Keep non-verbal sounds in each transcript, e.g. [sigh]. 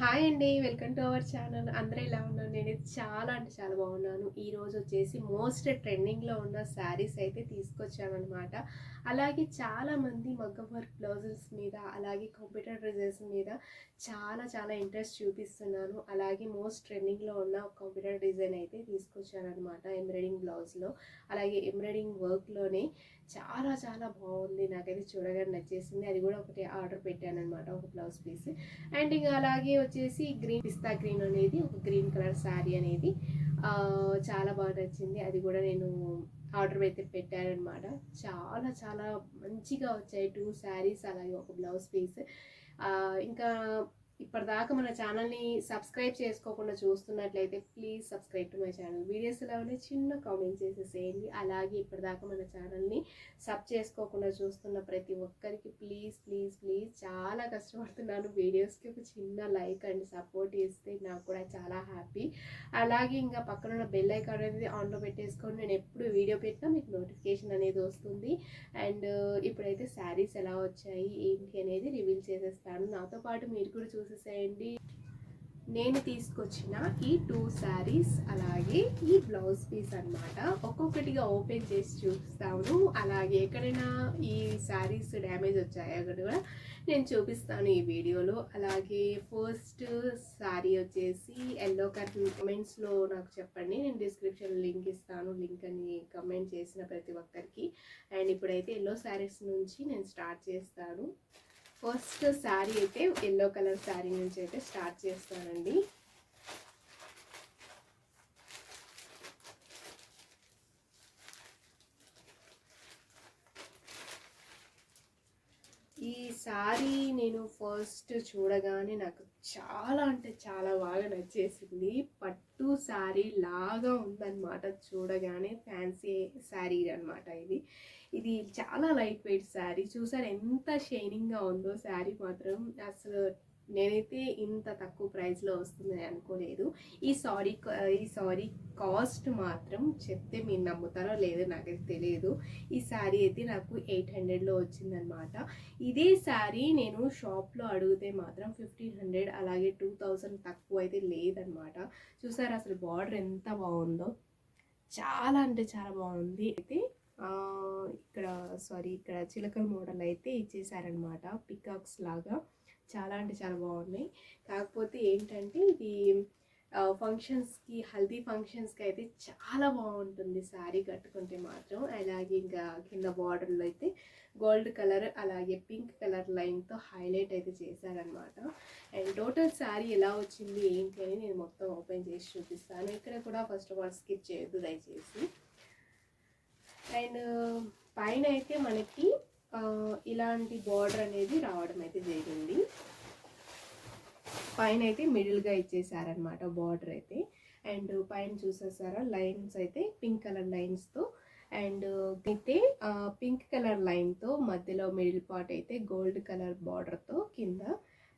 Hi అండి welcome to our channel. అందరూ ఎలా ఉన్నారు? నేను చాలా అంటే చాలా బాగున్నాను. ఈరోజు వచ్చేసి మోస్ట్ ట్రెండింగ్లో ఉన్న శారీస్ అయితే తీసుకొచ్చామన్నమాట. అలాగే చాలామంది మగ్గం వర్క్ బ్లౌజెస్ మీద అలాగే కంప్యూటర్ డిజైన్స్ మీద చాలా చాలా ఇంట్రెస్ట్ చూపిస్తున్నాను. అలాగే మోస్ట్ ట్రెండింగ్లో ఉన్న ఒక కంప్యూటర్ డిజైన్ అయితే తీసుకొచ్చాను అనమాట ఎంబ్రాయిడింగ్ బ్లౌజ్లో. అలాగే ఎంబ్రాయిడింగ్ వర్క్లోనే చాలా చాలా బాగుంది. నాకైతే చూడగానే నచ్చేసింది. అది కూడా ఒకటి ఆర్డర్ పెట్టాను అనమాట ఒక బ్లౌజ్ పీస్. అండ్ ఇంకా అలాగే వచ్చేసి గ్రీన్ పిస్తా గ్రీన్ అనేది ఒక గ్రీన్ కలర్ శారీ అనేది చాలా బాగా నచ్చింది. అది కూడా నేను ఆర్డర్ అయితే పెట్టానమాట చాలా చాలా మంచిగా వచ్చాయి. టూ శారీస్ అలాగే ఒక బ్లౌజ్ పీస్. ఇంకా ఇప్పటిదాకా మన ఛానల్ని సబ్స్క్రైబ్ చేసుకోకుండా చూస్తున్నట్లయితే please subscribe to my channel. Videos ఎలా ఉన్నాయి చిన్న కామెంట్ చేసేసేయండి. అలాగే ఇప్పటిదాకా మన ఛానల్ని సబ్ చేసుకోకుండా చూస్తున్న ప్రతి ఒక్కరికి ప్లీజ్ ప్లీజ్ ప్లీజ్ చాలా కష్టపడుతున్నాను. వీడియోస్కి ఒక చిన్న లైక్ అండ్ సపోర్ట్ ఇస్తే నాకు కూడా చాలా హ్యాపీ. అలాగే ఇంకా పక్కన ఉన్న బెల్ ఐకాన్ అనేది ఆన్లో పెట్టేసుకొని నేను ఎప్పుడు వీడియో పెట్టినా మీకు నోటిఫికేషన్ అనేది వస్తుంది. అండ్ ఇప్పుడైతే శారీస్ ఎలా వచ్చాయి ఏంటి అనేది రివీల్ చేసేస్తాను. నాతో పాటు మీరు కూడా చూసేసేయండి నేను తీసుకొచ్చిన ఈ టూ శారీస్ అలాగే ఈ బ్లౌజ్ పీస్ అన్నమాట ఒక్కొక్కటిగా ఓపెన్ చేసి చూపిస్తాను. అలాగే ఎక్కడైనా ఈ శారీస్ డ్యామేజ్ వచ్చాయో అక్కడ కూడా నేను చూపిస్తాను ఈ వీడియోలో. అలాగే ఫస్ట్ శారీ వచ్చేసి ఎల్లో కలర్ కమెంట్స్లో నాకు చెప్పండి. నేను డిస్క్రిప్షన్ లింక్ ఇస్తాను. లింక్ అని కమెంట్ చేసిన ప్రతి ఒక్కరికి. అండ్ ఇప్పుడైతే ఎల్లో శారీస్ నుంచి నేను స్టార్ట్ చేస్తాను. ఫస్ట్ శారీ అయితే ఎల్లో కలర్ శారీ నుంచి అయితే స్టార్ట్ చేస్తానండి ఈ శారీ నేను ఫస్ట్ చూడగానే నాకు చాలా అంటే చాలా బాగా నచ్చేసింది. పట్టు శారీ లాగా ఉందన్నమాట. చూడగానే ఫ్యాన్సీ శారీ అనమాట ఇది. ఇది చాలా లైట్ వెయిట్ శారీ. చూసారు ఎంత షైనింగ్గా ఉందో శారీ మాత్రం. అసలు నేనైతే ఇంత తక్కువ ప్రైస్లో వస్తుందని అనుకోలేదు. ఈ సారీ ఈ సారీ కాస్ట్ మాత్రం చెప్తే మీరు నమ్ముతారో లేదో నాకైతే తెలియదు. ఈ శారీ అయితే నాకు ఎయిట్ హండ్రెడ్లో వచ్చిందనమాట ఇదే శారీ నేను షాప్లో అడిగితే మాత్రం ఫిఫ్టీన్ హండ్రెడ్ అలాగే టూ థౌజండ్ తక్కువ అయితే లేదనమాట చూసారు అసలు బార్డర్ ఎంత బాగుందో? చాలా అంటే చాలా బాగుంది. అయితే ఇక్కడ సారీ ఇక్కడ చిలకల మోడల్ అయితే ఇచ్చేసారనమాట పికాక్స్ లాగా. చాలా అంటే చాలా బాగున్నాయి. కాకపోతే ఏంటంటే ఇది ఫంక్షన్స్కి హల్దీ ఫంక్షన్స్కి అయితే చాలా బాగుంటుంది శారీ కట్టుకుంటే మాత్రం. అలాగే ఇంకా కింద బార్డర్లో అయితే గోల్డ్ కలర్ అలాగే పింక్ కలర్ లైన్తో హైలైట్ అయితే చేశారనమాట అండ్ టోటల్ శారీ ఎలా వచ్చింది ఏంటి అని నేను మొత్తం ఓపెన్ చేసి చూపిస్తాను. ఇక్కడ కూడా ఫస్ట్ ఆఫ్ ఆల్ స్కిప్ చేయొద్దు దయచేసి. అండ్ పైన అయితే మనకి ఇలాంటి బార్డర్ అనేది రావడం అయితే జరిగింది. పైన అయితే మిడిల్గా ఇచ్చేసారనమాట బార్డర్ అయితే. అండ్ పైన చూసేసారా లైన్స్ అయితే పింక్ కలర్ లైన్స్తో అండ్ అయితే పింక్ కలర్ లైన్తో మధ్యలో మిడిల్ పార్ట్ అయితే గోల్డ్ కలర్ బార్డర్తో కింద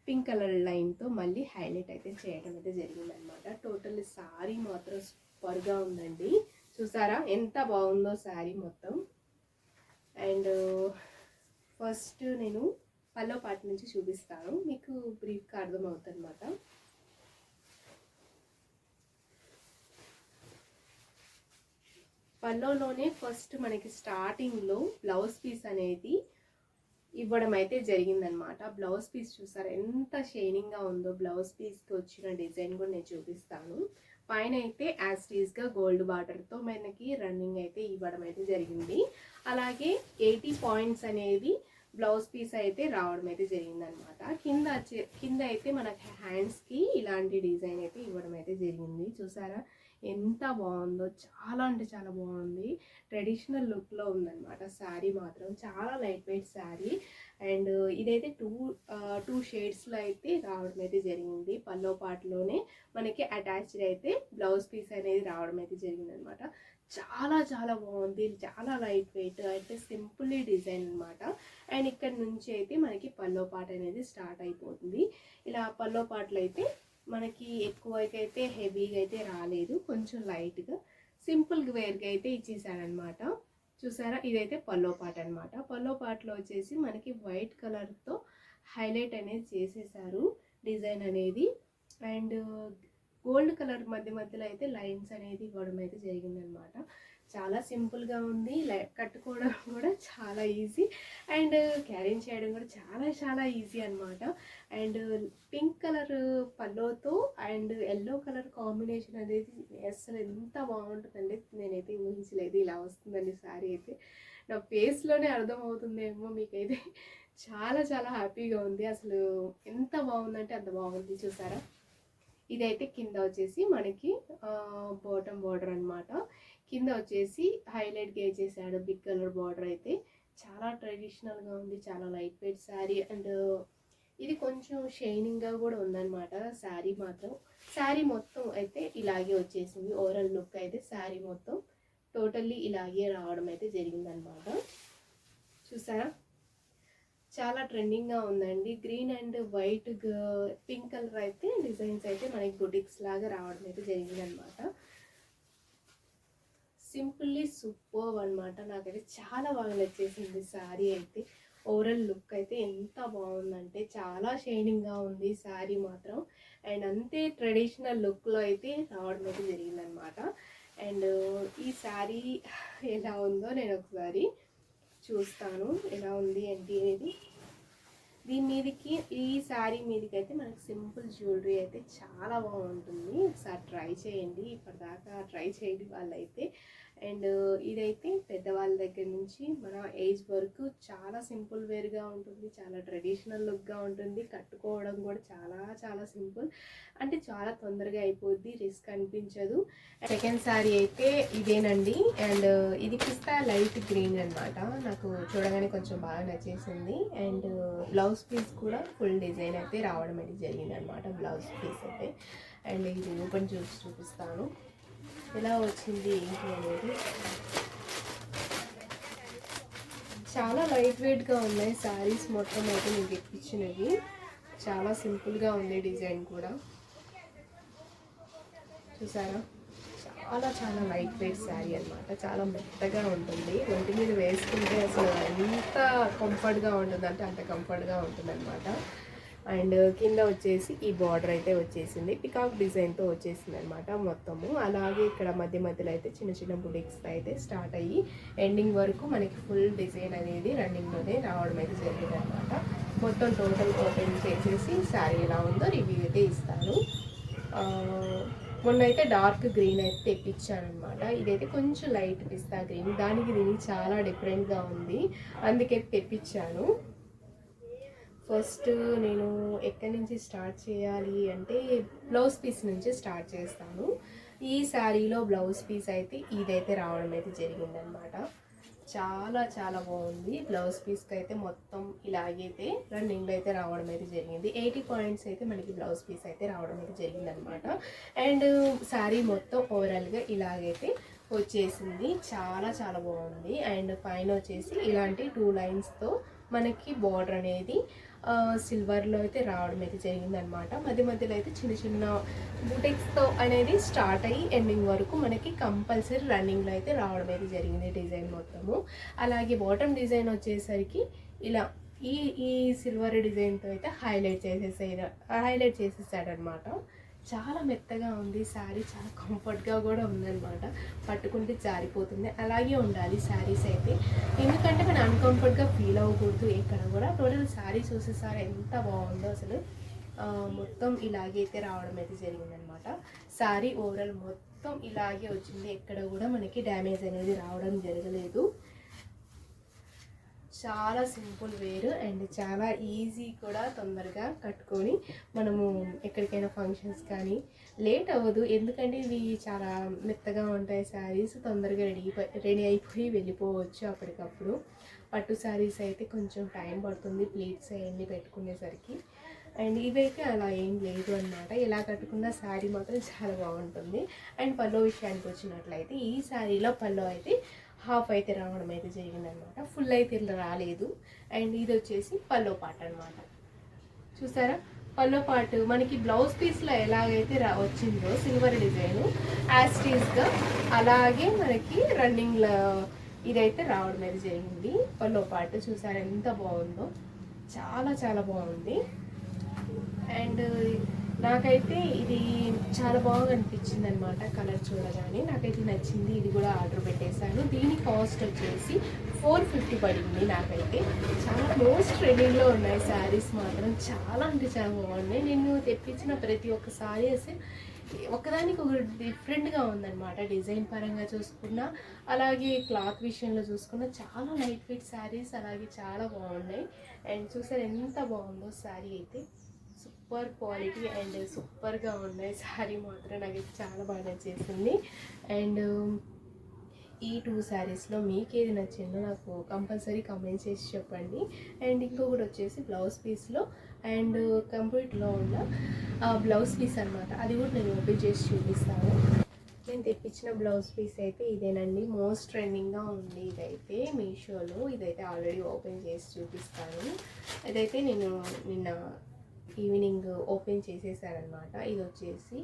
పింక్ కలర్ లైన్తో మళ్ళీ హైలైట్ అయితే చేయడం అయితే జరిగిందనమాట టోటల్ శారీ మాత్రం సూపర్గా ఉందండి. చూసారా ఎంత బాగుందో శారీ మొత్తం. అండ్ ఫస్ట్ నేను పల్లో పార్ట్ నుంచి చూపిస్తాను. మీకు బ్రీఫ్గా అర్థమవుతుంది అనమాట పల్లోలోనే ఫస్ట్ మనకి స్టార్టింగ్లో బ్లౌజ్ పీస్ అనేది ఇవ్వడం అయితే జరిగిందనమాట బ్లౌజ్ పీస్ చూసారు? ఎంత షైనింగ్గా ఉందో బ్లౌజ్ పీస్కి వచ్చిన డిజైన్ కూడా నేను చూపిస్తాను. పైన అయితే యాజ్ టీజ్గా గోల్డ్ బార్డర్తో మనకి రన్నింగ్ అయితే ఇవ్వడం అయితే జరిగింది. అలాగే ఎయిటీ పాయింట్స్ అనేది బ్లౌజ్ పీస్ అయితే రావడం అయితే జరిగిందనమాట కింద వచ్చే- కింద అయితే మనకి హ్యాండ్స్కి ఇలాంటి డిజైన్ అయితే ఇవ్వడం అయితే జరిగింది. చూసారా? ఎంత బాగుందో చాలా అంటే చాలా బాగుంది. ట్రెడిషనల్ లుక్లో ఉందన్నమాట శారీ మాత్రం. చాలా లైట్ వెయిట్ శారీ. అండ్ ఇదైతే టూ టూ షేడ్స్లో అయితే రావడం అయితే జరిగింది. పల్లో పాటలోనే మనకి అటాచ్డ్ అయితే బ్లౌజ్ పీస్ అనేది రావడం అయితే జరిగింది అనమాట చాలా చాలా బాగుంది. చాలా లైట్ వెయిట్. అయితే సింపుల్లీ డిజైన్ అనమాట అండ్ ఇక్కడ నుంచి అయితే మనకి పల్లో పాట అనేది స్టార్ట్ అయిపోతుంది. ఇలా పల్లో పాటలు అయితే మనకి ఎక్కువగా అయితే హెవీగా అయితే రాలేదు. కొంచెం లైట్గా సింపుల్ వేర్గా అయితే ఇచ్చేసాడనమాట చూసారా? ఇదైతే పల్లో పాట అనమాట పల్లో పాటలో వచ్చేసి మనకి వైట్ కలర్తో హైలైట్ అనేది చేసేసారు డిజైన్ అనేది. అండ్ గోల్డ్ కలర్ మధ్య మధ్యలో అయితే లైన్స్ అనేది ఇవ్వడం అయితే జరిగిందనమాట చాలా సింపుల్గా ఉంది. కట్టుకోవడం [laughs] కూడా చాలా ఈజీ. అండ్ క్యారింగ్ చేయడం కూడా చాలా చాలా ఈజీ అనమాట అండ్ పింక్ కలర్ పల్లోతో అండ్ ఎల్లో కలర్ కాంబినేషన్ అనేది అసలు ఎంత బాగుంటుందండి. నేనైతే ఊహించలేదు ఇలా వస్తుందండి సారీ అయితే. నా ఫేస్లోనే అర్థమవుతుందేమో మీకైతే. చాలా చాలా హ్యాపీగా ఉంది. అసలు ఎంత బాగుందంటే అంత బాగుంది. చూసారా? ఇదైతే కింద వచ్చేసి మనకి బాటమ్ బార్డర్ అన్నమాట. కింద వచ్చేసి హైలైట్గా వేసేసాడు బిగ్ కలర్ బార్డర్ అయితే చాలా ట్రెడిషనల్గా ఉంది చాలా లైట్ వెయిట్ శారీ అండ్ ఇది కొంచెం షైనింగ్గా కూడా ఉందన్నమాట. శారీ మాత్రం. శారీ మొత్తం అయితే ఇలాగే వచ్చేసింది. ఓవరాల్ లుక్ అయితే శారీ మొత్తం టోటల్లీ ఇలాగే రావడం అయితే జరిగిందనమాట చూసారా? చాలా ట్రెండింగ్గా ఉందండి. Green and white pink colour అయితే డిజైన్స్ అయితే మనకి గుడిక్స్ లాగా రావడం అయితే జరిగిందనమాట సింపుల్లీ సూపర్ అనమాట నాకైతే చాలా బాగా నచ్చేసింది శారీ అయితే. ఓవరాల్ లుక్ అయితే ఎంత బాగుందంటే చాలా షైనింగ్గా ఉంది శారీ మాత్రం. అండ్ అంతే ట్రెడిషనల్ లుక్లో అయితే రావడం అయితే జరిగిందనమాట అండ్ ఈ శారీ ఎలా ఉందో నేను ఒకసారి చూస్తాను. ఎలా ఉంది ఏంటి అనేది. దీని మీదకి ఈ శారీ మీదకి అయితే మనకి సింపుల్ జ్యువెలరీ అయితే చాలా బాగుంటుంది. ఒకసారి ట్రై చేయండి. ఇప్పటిదాకా ట్రై చేయండి వాళ్ళైతే. అండ్ ఇదైతే పెద్దవాళ్ళ దగ్గర నుంచి మన ఏజ్ వరకు చాలా సింపుల్ వేర్గా ఉంటుంది చాలా ట్రెడిషనల్ లుక్గా ఉంటుంది. కట్టుకోవడం కూడా చాలా చాలా సింపుల్. అంటే చాలా తొందరగా అయిపోద్ది రిస్క్ అనిపించదు. సెకండ్ శారీ అయితే ఇదేనండి. అండ్ ఇది పిస్తా లైట్ గ్రీన్ అన్నమాట. నాకు చూడగానే కొంచెం బాగా నచ్చేసింది. అండ్ బ్లౌజ్ పీస్ కూడా ఫుల్ డిజైన్ అయితే రావడం అయితే జరిగింది అనమాట బ్లౌజ్ పీస్ అయితే. అండ్ ఇది ఓపెన్ చూసి చూపిస్తాను. ఎలా వచ్చింది ఏంటి అనేది. చాలా లైట్ వెయిట్గా ఉన్నాయి శారీస్ మొత్తం అయితే మీకు తెప్పించినవి. చాలా సింపుల్గా ఉంది డిజైన్ కూడా. చూసారా? చాలా చాలా లైట్ వెయిట్ శారీ అనమాట చాలా మెత్తగా ఉంటుంది. ఒంటి మీద వేసుకుంటే అసలు ఎంత కంఫర్ట్గా ఉంటుంది అంటే అంత కంఫర్ట్గా ఉంటుంది అనమాట అండ్ కింద వచ్చేసి ఈ బార్డర్ అయితే వచ్చేసింది. పికాక్ డిజైన్తో వచ్చేసింది అనమాట మొత్తము. అలాగే ఇక్కడ మధ్య మధ్యలో అయితే చిన్న చిన్న బుడిక్స్ అయితే స్టార్ట్ అయ్యి ఎండింగ్ వరకు మనకి ఫుల్ డిజైన్ అనేది రన్నింగ్లోనే రావడం అయితే జరిగింది అనమాట మొత్తం టోటల్ ఓపెన్ చేసేసి శారీ ఎలా ఉందో రివ్యూ అయితే ఇస్తాను. మొన్న అయితే డార్క్ గ్రీన్ అయితే తెప్పించాను అనమాట ఇదైతే కొంచెం లైట్ పిస్తా గ్రీన్. దానికి దీనికి చాలా డిఫరెంట్గా ఉంది. అందుకే తెప్పించాను. ఫస్ట్ నేను ఎక్కడి నుంచి స్టార్ట్ చేయాలి అంటే బ్లౌజ్ పీస్ నుంచి స్టార్ట్ చేస్తాను. ఈ శారీలో బ్లౌజ్ పీస్ అయితే ఇదైతే రావడం అయితే జరిగిందనమాట చాలా చాలా బాగుంది. బ్లౌజ్ పీస్కి అయితే మొత్తం ఇలాగైతే రన్నింగ్లో అయితే రావడం అయితే జరిగింది. ఎయిటీ పాయింట్స్ అయితే మనకి బ్లౌజ్ పీస్ అయితే రావడం అయితే జరిగిందనమాట అండ్ శారీ మొత్తం ఓవరాల్గా ఇలాగైతే వచ్చేసింది. చాలా చాలా బాగుంది. అండ్ పైన వచ్చేసి ఇలాంటి టూ లైన్స్తో మనకి బార్డర్ అనేది సిల్వర్లో అయితే రావడం అయితే జరిగిందనమాట మధ్య మధ్యలో అయితే చిన్న చిన్న బుటిక్స్తో అనేది స్టార్ట్ అయ్యి ఎండింగ్ వరకు మనకి కంపల్సరీ రన్నింగ్లో అయితే రావడం అయితే జరిగింది డిజైన్ మొత్తము. అలాగే బాటమ్ డిజైన్ వచ్చేసరికి ఇలా ఈ ఈ సిల్వర్ డిజైన్తో అయితే హైలైట్ చేసేసాడు హైలైట్ చేసేసాడనమాట చాలా మెత్తగా ఉంది శారీ చాలా కంఫర్ట్గా కూడా ఉందన్నమాట. పట్టుకుంటే జారిపోతుంది. అలాగే ఉండాలి శారీస్ అయితే. ఎందుకంటే మనం అన్కంఫర్ట్గా ఫీల్ అవ్వకూడదు ఎక్కడ కూడా. టోటల్ శారీ చూసేసారి ఎంత బాగుందో అసలు. మొత్తం ఇలాగే అయితే రావడం అయితే జరిగిందనమాట శారీ ఓవరాల్ మొత్తం ఇలాగే వచ్చింది. ఎక్కడ కూడా మనకి డ్యామేజ్ అనేది రావడం జరగలేదు. చాలా సింపుల్ వేర్ అండ్ చాలా ఈజీ కూడా తొందరగా కట్టుకొని మనము ఎక్కడికైనా ఫంక్షన్స్ కానీ లేట్ అవ్వదు. ఎందుకంటే ఇవి చాలా మెత్తగా ఉంటాయి శారీస్ తొందరగా రెడీ రెడీ అయిపోయి వెళ్ళిపోవచ్చు అప్పటికప్పుడు. పట్టు శారీస్ అయితే కొంచెం టైం పడుతుంది ప్లేట్స్ అవన్నీ పెట్టుకునేసరికి. అండ్ ఇవైతే అలా ఏం లేదు అనమాట ఇలా కట్టుకున్న శారీ మాత్రం చాలా బాగుంటుంది. అండ్ పల్లో విషయానికి వచ్చినట్లయితే ఈ శారీలో పల్లో అయితే హాఫ్ అయితే రావడం అయితే జరిగిందనమాట. ఫుల్ అయితే ఇలా రాలేదు. అండ్ ఇది వచ్చేసి పల్లో పాట అనమాట చూసారా? పల్లో పాటు మనకి బ్లౌజ్ పీస్లో ఎలాగైతే రా వచ్చిందో సిల్వర్ డిజైన్ యాస్టీస్గా అలాగే మనకి రన్నింగ్లో ఇదైతే రావడం అయితే జరిగింది. పల్లో పాటు చూసారా ఎంత బాగుందో? చాలా చాలా బాగుంది. అండ్ నాకైతే ఇది చాలా బాగా అనిపించింది అనమాట కలర్ చూడగానే. నాకైతే నచ్చింది. ఇది కూడా ఆర్డర్ పెట్టేశాను. దీని కాస్ట్ వచ్చేసి ఫోర్ ఫిఫ్టీ పడింది నాకైతే. చాలా మోస్ట్ ట్రెండింగ్లో ఉన్నాయి శారీస్ మాత్రం. చాలా అంటే చాలా బాగున్నాయి. నేను తెప్పించిన ప్రతి ఒక్క శారీస్ ఒకదానికి ఒక డిఫరెంట్గా ఉందన్నమాట. డిజైన్ పరంగా చూసుకున్నా అలాగే క్లాత్ విషయంలో చూసుకున్నా చాలా లైట్ వెయిట్ శారీస్ అలాగే చాలా బాగున్నాయి. అండ్ చూసారు ఎంత బాగుందో శారీ అయితే. సూపర్ క్వాలిటీ అండ్ సూపర్గా ఉన్నాయి శారీ మాత్రం నాకు చాలా బాగా నచ్చేసింది. అండ్ ఈ టూ శారీస్లో మీకు ఏది నచ్చిందో నాకు కంపల్సరీ కమెంట్ చేసి చెప్పండి. అండ్ ఇంకొకటి వచ్చేసి బ్లౌజ్ పీస్లో అండ్ కంప్లీట్లో ఉన్న బ్లౌజ్ పీస్ అనమాట అది కూడా నేను ఓపెన్ చేసి చూపిస్తాను. నేను తెప్పించిన బ్లౌజ్ పీస్ అయితే ఇదేనండి. మోస్ట్ ట్రెండింగ్గా ఉంది ఇదైతే మీషోలో. ఇదైతే ఆల్రెడీ ఓపెన్ చేసి చూపిస్తాను. ఇదైతే నేను నిన్న ఈవినింగ్ ఓపెన్ చేసేసారనమాట ఇది వచ్చేసి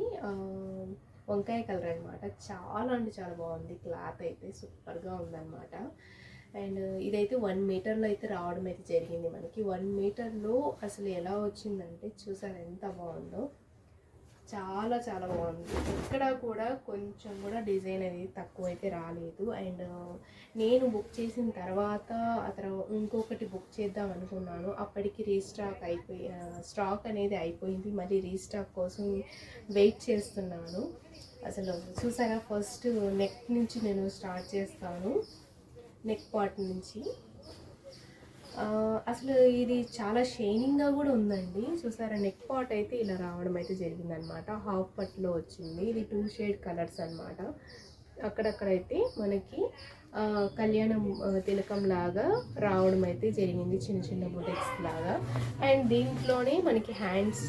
వంకాయ కలర్ అనమాట చాలా అంటే చాలా బాగుంది. క్లాత్ అయితే సూపర్గా ఉందన్నమాట. అండ్ ఇదైతే వన్ మీటర్లో అయితే రావడం అయితే జరిగింది మనకి. వన్ మీటర్లో అసలు ఎలా వచ్చిందంటే చూసారు ఎంత బాగుందో. చాలా చాలా బాగుంది. ఎక్కడ కూడా కొంచెం కూడా డిజైన్ అనేది తక్కువ అయితే రాలేదు. అండ్ నేను బుక్ చేసిన తర్వాత ఆ తర్వాత ఇంకొకటి బుక్ చేద్దాం అనుకున్నాను. అప్పటికి రీస్టాక్ అయిపోయి స్టాక్ అనేది అయిపోయింది. మళ్ళీ రీస్టాక్ కోసం వెయిట్ చేస్తున్నాను. అసలు చూసారా ఫస్ట్ నెక్ నుంచి నేను స్టార్ట్ చేస్తాను. నెక్ పార్ట్ నుంచి. అసలు ఇది చాలా షైనింగ్గా కూడా ఉందండి. చూసారా నెక్ పాట్ అయితే ఇలా రావడం అయితే జరిగిందనమాట హాఫ్ పట్లో వచ్చింది. ఇది టూ షేడ్ కలర్స్ అన్నమాట. అక్కడక్కడైతే మనకి కళ్యాణం తిలకం లాగా రావడం అయితే జరిగింది చిన్న చిన్న బుటెక్స్ లాగా. అండ్ దీంట్లోనే మనకి హ్యాండ్స్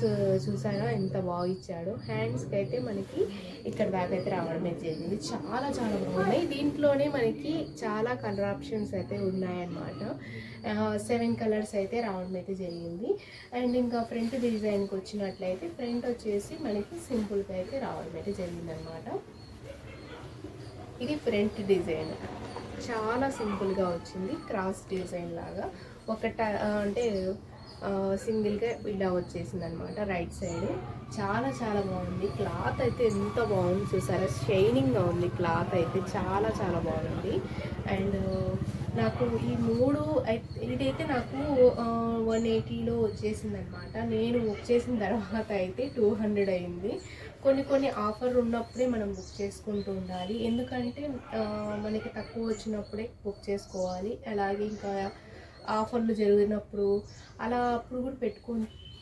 చూసారా ఎంత బాగా ఇచ్చాడు. హ్యాండ్స్కి అయితే మనకి ఇక్కడ దాకా అయితే రావడం అయితే జరిగింది. చాలా చాలా బాగున్నాయి. దీంట్లోనే మనకి చాలా కలర్ ఆప్షన్స్ అయితే ఉన్నాయన్నమాట. సెవెన్ కలర్స్ అయితే రావడం అయితే జరిగింది. అండ్ ఇంకా ఫ్రంట్ డిజైన్కి వచ్చినట్లయితే ఫ్రంట్ వచ్చేసి మనకి సింపుల్గా అయితే రావడం అయితే జరిగింది అనమాట ఇది ఫ్రంట్ డిజైన్. చాలా సింపుల్గా వచ్చింది. క్రాస్ డిజైన్ లాగా. ఒక అంటే సింగిల్గా ఇలా వచ్చేసింది అనమాట రైట్ సైడ్. చాలా చాలా బాగుంది. క్లాత్ అయితే ఎంత బాగుంది చూసారా? షైనింగ్గా ఉంది క్లాత్ అయితే. చాలా చాలా బాగుంది. అండ్ నాకు ఈ మూడు అయితే ఇదైతే నాకు వన్ ఎయిటీలో వచ్చేసింది అనమాట నేను బుక్ చేసిన తర్వాత అయితే టూ హండ్రెడ్ అయింది. కొన్ని కొన్ని ఆఫర్ ఉన్నప్పుడే మనం బుక్ చేసుకుంటూ ఉండాలి. ఎందుకంటే మనకి తక్కువ వచ్చినప్పుడే బుక్ చేసుకోవాలి. అలాగే ఇంకా ఆఫర్లు జరిగినప్పుడు అలా అప్పుడు కూడా పెట్టుకు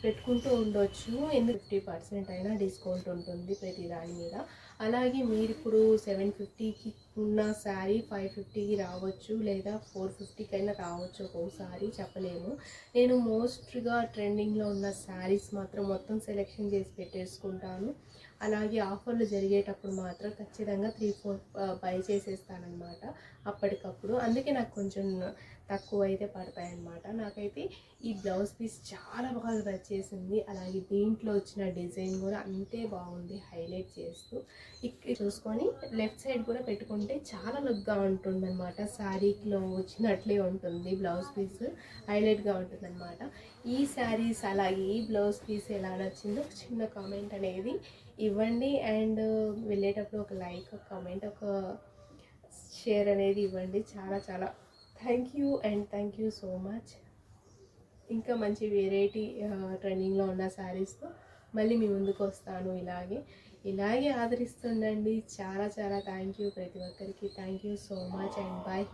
పెట్టుకుంటూ ఉండొచ్చు. ఎందుకు ఫిఫ్టీ పర్సెంట్ అయినా డిస్కౌంట్ ఉంటుంది ప్రతి దాని మీద. అలాగే మీరు ఇప్పుడు సెవెన్ ఫిఫ్టీకి ఉన్న శారీ ఫైవ్ ఫిఫ్టీకి రావచ్చు లేదా ఫోర్ ఫిఫ్టీకి అయినా రావచ్చు ఒక్కోసారి చెప్పలేము. నేను మోస్ట్గా ట్రెండింగ్లో ఉన్న శారీస్ మాత్రం మొత్తం సెలెక్షన్ చేసి పెట్టేసుకుంటాను. అలాగే ఆఫర్లు జరిగేటప్పుడు మాత్రం ఖచ్చితంగా త్రీ ఫోర్ బై చేసేస్తానమాట అప్పటికప్పుడు. అందుకే నాకు కొంచెం తక్కువ అయితే పడతాయి అన్నమాట నాకైతే ఈ బ్లౌజ్ పీస్ చాలా బాగా నచ్చేసింది అలాగే దీంట్లో వచ్చిన డిజైన్ కూడా అంతే బాగుంది హైలైట్ చేస్తూ. ఇక్కడ చూసుకొని లెఫ్ట్ సైడ్ కూడా పెట్టుకుంటే చాలా లుక్గా ఉంటుంది అనమాట శారీలో వచ్చినట్లే ఉంటుంది బ్లౌజ్ పీస్ హైలైట్గా ఉంటుంది అనమాట ఈ శారీస్ అలాగే ఈ బ్లౌజ్ పీస్ ఎలా నచ్చిందో ఒక చిన్న కామెంట్ అనేది ఇవ్వండి. అండ్ వెళ్ళేటప్పుడు ఒక లైక్ ఒక కామెంట్ ఒక షేర్ అనేది ఇవ్వండి. చాలా చాలా thank you and thank you so much ఇంకా మంచి వెరైటీ ట్రెండింగ్లో ఉన్న శారీస్తో మళ్ళీ మీ ముందుకు వస్తాను ఇలాగే. ఇలాగే ఆదరిస్తుండండి. చాలా చాలా థ్యాంక్ యూ ప్రతి ఒక్కరికి. Thank you so much and bye